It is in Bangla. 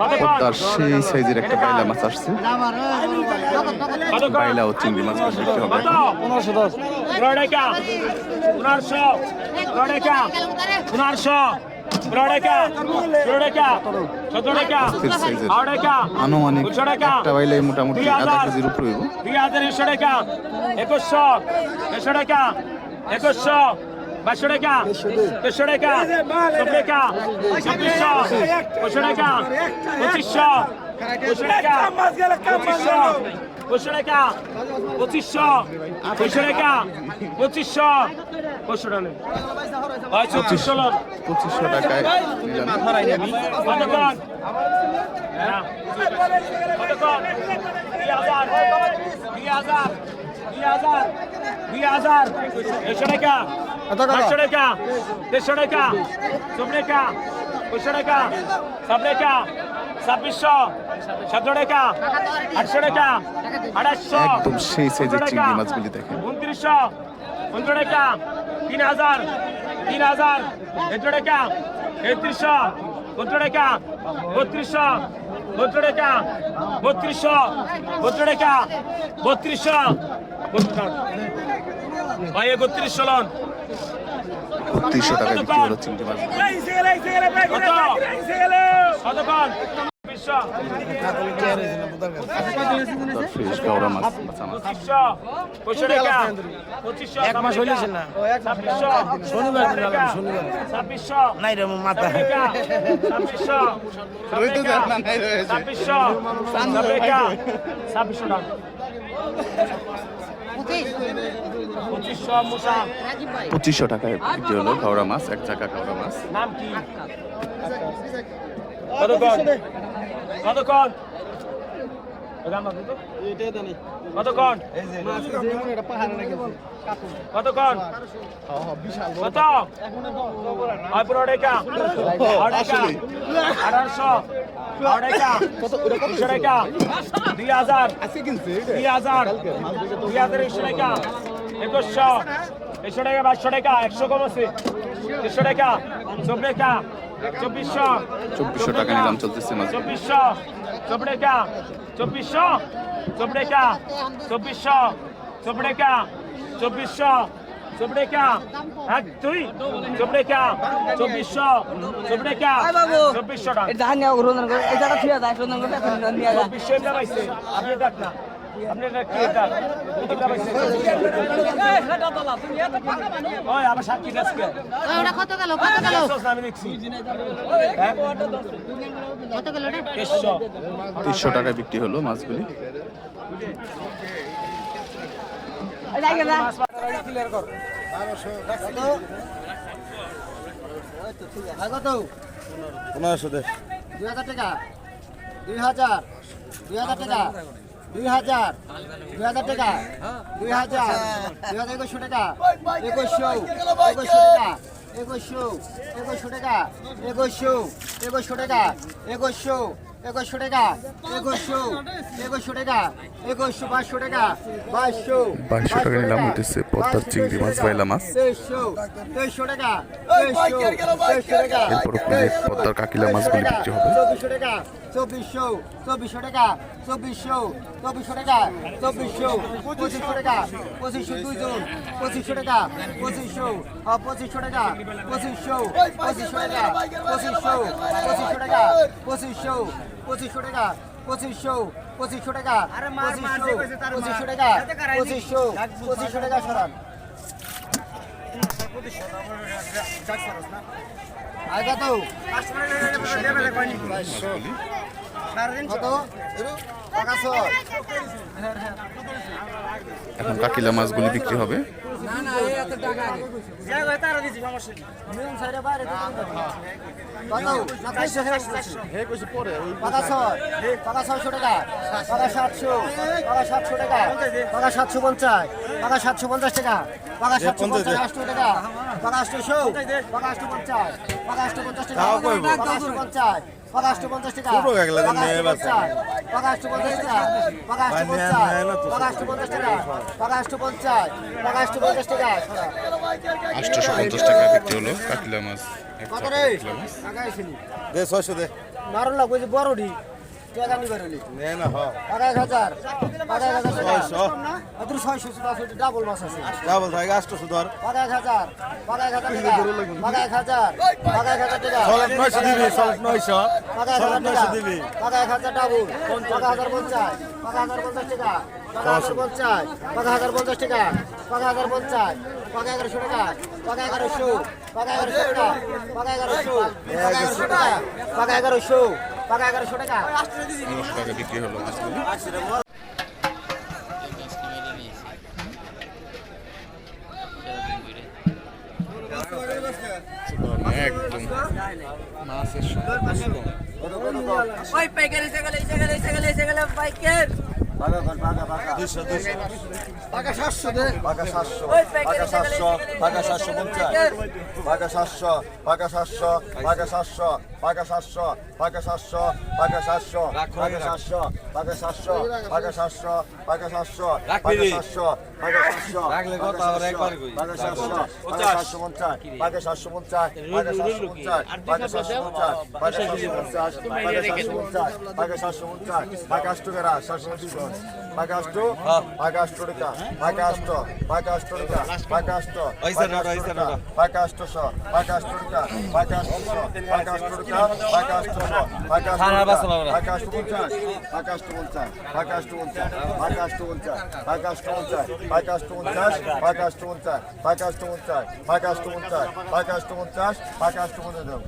পদ্মার সেই সাইজের একটা বাইলা মাছ আসছে। বাইলা ও চিংড়ি মাছ বিক্রি হবে। মোটামুটি একুশশো বাইশশো টাকা দেড়শো টাকা টাকা ছাব্বিশশো পঁচিশশো টাকা পঁচিশশো পঁচিশশো টাকা পঁচিশশো পঁচিশশো টাকা পঁচিশশো পঁচিশশো টাকা পঁচিশশো পঁচিশশো টাকা লোন পঁচিশশো টাকায় কতক্ষণ? হ্যাঁ। কতক্ষণ? দুই হাজার। দুই হাজার। দুই হাজার দেড়শো টাকা। পাঁচশো টাকা দেড়শো টাকা সব টাকা পঁচিশশো টাকা সব টাকা ছাব্বিশশো সতেরো টাকা আটশো টাকা আঠাশশো একদম সেই সাইজের চিংড়ি মাছগুলি দেখেন। উনত্রিশশো উনত্রিশ টাকা তিন হাজার তিন হাজার একশো টাকা একত্রিশশো সত্তর টাকা বত্রিশশো সত্তর টাকা বত্রিশশো সত্তর টাকা বত্রিশশো ভাই একত্রিশশো লন বত্রিশশো টাকায় বিক্রি হলো চিংড়ি মাছ টাকা। এক মাস হইলেছে না। শনিবার শনিবার। নাই রে মাথা। ছাব্বিশশো। ছাব্বিশশো। ছাব্বিশশো টাকা। পঁচিশশো টাকায় বিক্রি হলো গাওরা মাছ এক চাকা গাওরা মাছ। নাম কি? কতক্ষণ? কতক্ষণ? কতক্ষণ কতক্ষণ কত হয় পনেরো টাকা। আঠারোশো। দুই হাজার। দুই হাজার। দুই হাজার একশো টাকা। একুশশো। একশো টাকা বাইশশো টাকা একশো কম আছে। দেড়শো টাকা চব্বিশ টাকা চব্বিশশো। চব্বিশশো টাকা নিলাম চলতেছে চব্বিশশো। চব্বিশ টাকা চব্বিশশো চব্বিশ টাকা চব্বিশশো চব্বিশ টাকা। চব্বিশশো চব্বিশ টাকা এক দুই চব্বিশ টাকা চব্বিশশো চব্বিশ টাকা চব্বিশশো টাকা চব্বিশশো এটা আপনি দেখ না। কত গেল? কত গেল? হ্যাঁ? কত গেল তিনশো টাকায় বিক্রি হলো মাছগুলি। পনেরোশো দুই হাজার টাকা। দুই হাজার দুই হাজার টাকা। দুই হাজার দুই হাজার টাকা দুই হাজার দুই হাজার একুশশো টাকা একুশশো একুশশো টাকা একুশশো একুশশো টাকা একুশশো একুশশো টাকা একুশশো একুশশো টাকা একুশশো একুশশো টাকা একুশশো পাঁচশো টাকা বাইশশো বাইশশো টাকা নিলাম হইতেছে। পদ্মার চিংড়ি মাছ বাইলা মাছ এরপর পদ্মার কাকিলা মাছগুলি বিক্রি হবে চব্বিশশো চব্বিশশো টাকা চব্বিশশো চব্বিশশো টাকা চব্বিশশো পঁচিশশো টাকা পঁচিশশো পঁচিশশো টাকা পঁচিশশো পঁচিশশো টাকা পঁচিশশো পঁচিশশো টাকা পঁচিশশো পঁচিশশো টাকা পঁচিশশো পঁচিশশো টাকা পঁচিশশো পঁচিশশো টাকা পঁচিশশো পঁচিশশো টাকা পঁচিশশো পঁচিশশো টাকা সরান। আগে তো। কত? এখন কাকিলা মাছগুলি বিক্রি হবে। ছয়শো টাকা টাকা সাতশো টাকা সাতশো টাকা টাকা সাতশো পঞ্চাশ টাকা সাতশো পঞ্চাশ টাকা টাকা সাতশো পঞ্চাশ আটশো টাকা টাকা আটশোশো টাকা আটশো পঞ্চাশ টাকা। আটশো পঞ্চাশ টাকা। টাকা আটশো পঞ্চাশ টাকা। আটশো পঞ্চাশ টাকা ছোট গেগলা টাকা। নিয়ে আটশো বাঁচা। পঞ্চাশ টাকা আটশো পঞ্চাশ টাকা টাকা আটশো পঞ্চাশ টাকা। আটশো পঞ্চাশ টাকা। পঞ্চাশ। টাকা। আটশো পঞ্চাশ। টাকা। আটশোশো পঞ্চাশ। টাকা। বিক্রি হলো কাকিলা মাছ। কত রে? দে ছয়শো দে। মারো লাগবে যে বড়ডি টাকা নিবার হলি নে। না হ। এক হাজার। এক হাজার ছয়শো। আদুর ছয়শো আছে ডাবল মাছ আছে। ডাবল থাকে আটশোশো ধর। টাকা এক হাজার এক হাজার টাকা টাকা এক হাজার টাকা এক হাজার টাকা। সলেট নয়শো দিবি সলেট নয়শো। টাকা এক হাজার নয়শো দিবি। টাকা এক হাজার ডাবল টাকা হাজার পঞ্চাশ টাকা হাজার পঞ্চাশ টাকা টাকা হাজার পঞ্চাশ টাকা হাজার পঞ্চাশ টাকা টাকা হাজার পঞ্চাশ টাকা এগারোশো টাকা টাকা এগারোশো টাকা এগারোশো টাকা টাকা এগারোশো টাকা এগারোশো টাকা এগারোশো টাকা এগারোশো টাকা। টাকা বিক্রি হলো মাছগুলি একদম। মাছের ওই পাইকারি সেগেলে সেগেলে সেগেলে সেগেলে পাইকার দুইশো সাতশো পাকা সাতশো পাকা সাতশো পাকা সাতশো পঞ্চাশ পাকা সাতশো পাকা সাতশো পাকা সাতশো পাকা সাতশো পাকা সাতশো পাকা সাতশো পাকা সাতশো পাকা সাতশো পাকা সাতশো পাকা সাতশো পাকা সাতশো পাকা সাতশো পাকা সাতশো পাকা সাতশো পঞ্চাশ পাকা সাতশো পঞ্চাশ পাকা সাতশো পঞ্চাশ পাকা সাতশো পঞ্চাশ পাকা সাতশো পঞ্চাশ পাকা সাতশো পঞ্চাশ পাকা সাতশো পঞ্চাশ পাকা আষ্ট টাকা সাতশো পঞ্চাশ পাকা আষ্ট পাকা আষ্ট টাকা পাকা আষ্ট পাকা আষ্ট টাকা পাকা আষ্ট পাকা আষ্টশো পাকা আষ্ট টাকা পাকা আষ্টশো পাকা আষ্ট টাকা পাকা আষ্টশো পাকা আষ্ট পাকা আষ্ট পঞ্চাশ পাকা আষ্ট পঞ্চাশ পাকা আষ্ট পঞ্চাশ পাকা আষ্ট পঞ্চাশ পাকা আষ্ট পঞ্চাশ পাকা আষ্ট পঞ্চাশ পাকা আষ্ট পঞ্চাশ পাকা আষ্ট পঞ্চাশ পাকা আষ্ট পঞ্চাশ পাকা আষ্ট পঞ্চাশ পাকা আষ্ট পঞ্চাশ